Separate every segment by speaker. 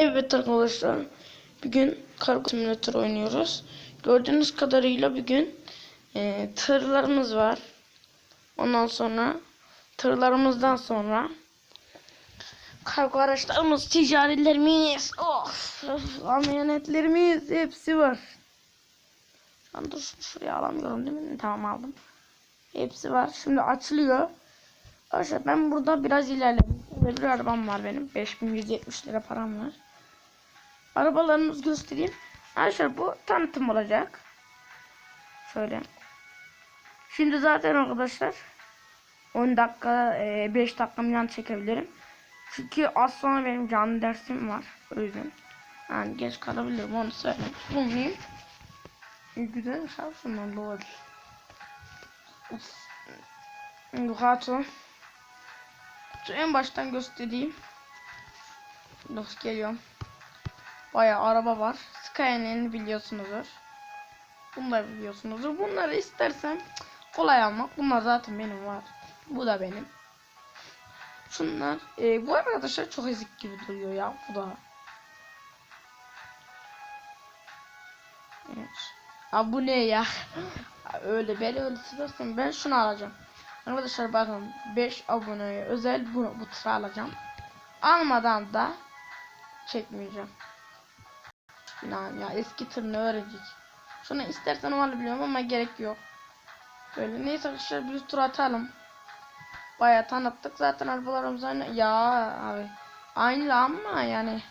Speaker 1: Evet arkadaşlar. Bugün kargo simülatör oynuyoruz. Gördüğünüz kadarıyla bugün e, tırlarımız var. Ondan sonra tırlarımızdan sonra kargo araçlarımız, ticarilerimiz, of, of ameliyatlerimiz hepsi var. Ben dur şuraya alamıyorum değil mi? Tamam aldım. Hepsi var. Şimdi açılıyor. Arkadaşlar ben burada biraz ilerledim. Bir arabam var benim. 5170 lira param var. Arabalarımızı göstereyim. Arkadaşlar bu tanıtım olacak. Şöyle. Şimdi zaten arkadaşlar 10 dakika 5 dakika yan çekebilirim. Çünkü az sonra benim canlı dersim var. O yüzden. Yani geç kalabilirim onu söylemiş bulmayayım. İyi güzel şansım lol. Ducato. En baştan göstereyim. Dur geliyorum. Bayağı araba var. Skyline'i biliyorsunuzdur. Bunları biliyorsunuzdur. Bunları istersem kolay almak. Bunlar zaten benim var. Bu da benim. Şunlar. E, bu arkadaşlar çok ezik gibi duruyor ya. Bu da. Evet. Abi bu ne ya? öyle ben öyle seversen ben şunu alacağım. Arkadaşlar bakın 5 aboneye özel bu, bu alacağım. Almadan da çekmeyeceğim. Yani ya eski tırını öğrenecek. Şunu istersen alabiliyorum ama gerek yok. Böyle neyse arkadaşlar bir tur atalım. Bayağı tanıttık zaten arabalarımız aynı. Ya abi aynı ama yani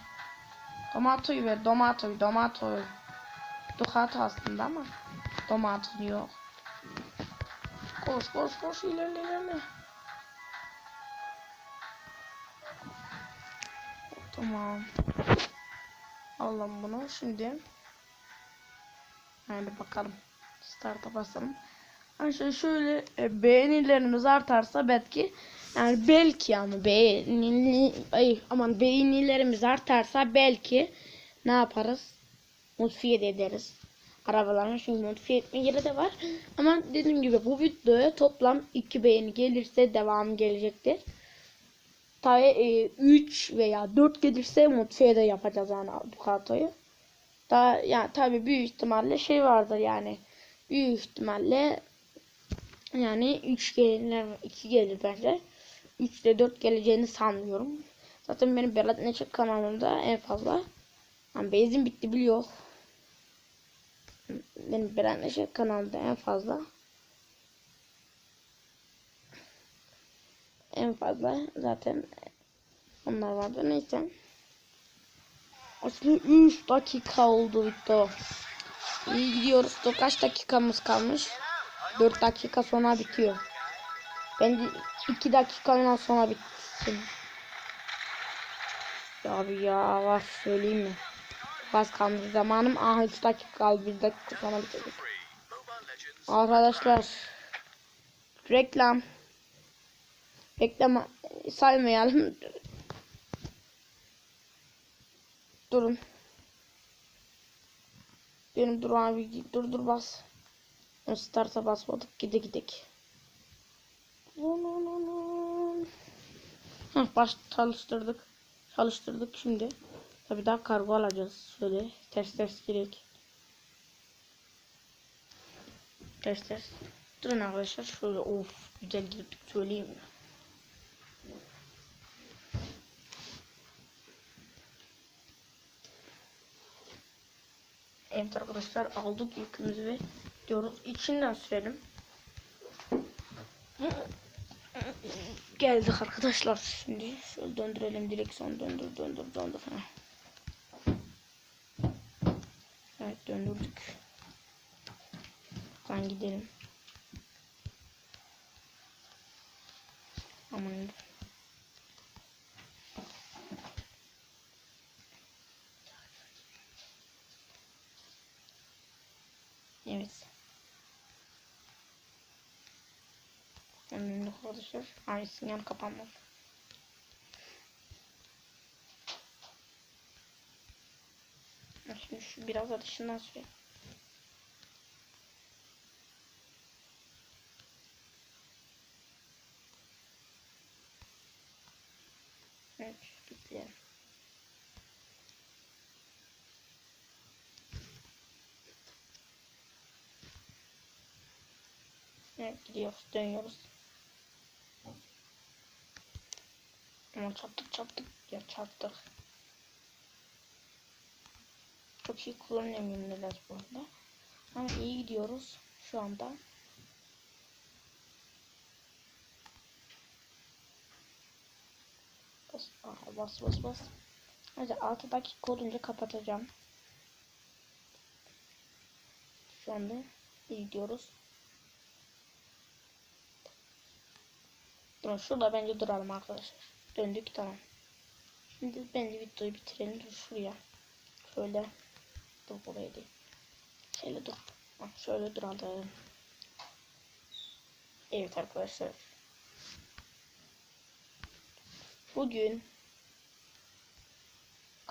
Speaker 1: Domatoyu ver domatoyu domatoyu. Ducato aslında ama Domato yok. Koş koş koş ilerle ilerle. Tamam. Alalım bunu şimdi. Hadi bakalım. Start'a basalım. Arkadaşlar şöyle e, beğenilerimiz artarsa belki yani belki ama beğeni ay aman beğenilerimiz artarsa belki ne yaparız? Modifiye de ederiz. Arabaların çünkü modifiye etme yeri de var. Ama dediğim gibi bu videoya toplam 2 beğeni gelirse devam gelecektir. Tabi 3 veya 4 gelirse modifiye de yapacağız yani Ducato'yu. Daha yani tabi büyük ihtimalle şey vardır yani. Büyük ihtimalle yani 3 gelir 2 gelir bence. 3 ile 4 geleceğini sanmıyorum. Zaten benim Berat Neçek kanalımda en fazla. Yani benzin bitti biliyor. Benim Berat Neçek kanalımda en fazla. En fazla zaten onlar vardı. Neyse. Aslında 3 dakika oldu video. İyi gidiyoruz. Dur kaç dakikamız kalmış? 4 dakika sonra bitiyor. Bence 2 dakika sonra bitsin. Abi ya var söyleyeyim mi? Bas kalmış zamanım. Aha 3 dakika kaldı. 1 dakika sonra bitecek. Arkadaşlar. Reklam. Reklam saymayalım. Durun. Benim dur abi dur dur bas. Start'a basmadık gide gidek. Heh, baş çalıştırdık. Çalıştırdık şimdi. Tabi daha kargo alacağız. Şöyle ters ters gerek. Ters ters. Durun arkadaşlar şöyle of güzel girdik söyleyeyim? Evet arkadaşlar aldık yükümüzü ve diyoruz içinden sürelim. Geldik arkadaşlar şimdi şöyle döndürelim direksiyon döndür döndür döndür. Evet döndürdük. Ben gidelim. Aman Evet. Önünde arkadaşlar. Ay sinyal kapanmadı. Şimdi şu biraz da dışından süreyim. Evet, bitti. Evet gidiyoruz dönüyoruz. Ama çarptık çarptık ya çarptık. Çok iyi kullanamıyorum neler bu arada. Ama iyi gidiyoruz şu anda. Bas, aha, bas bas bas. Hadi 6 dakika olunca kapatacağım. Şu anda iyi gidiyoruz. Dur, şurada bence duralım arkadaşlar. Döndük tamam. Şimdi bence videoyu bitirelim. Dur şuraya. Şöyle. Dur buraya değil. Şöyle dur. Bak şöyle duralım. Evet arkadaşlar. Bugün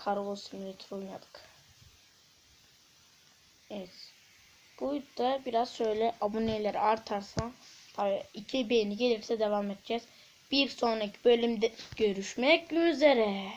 Speaker 1: Cargo Simulator oynadık. Evet. Bu da biraz şöyle aboneler artarsa tabii iki beğeni gelirse devam edeceğiz. Bir sonraki bölümde görüşmek üzere.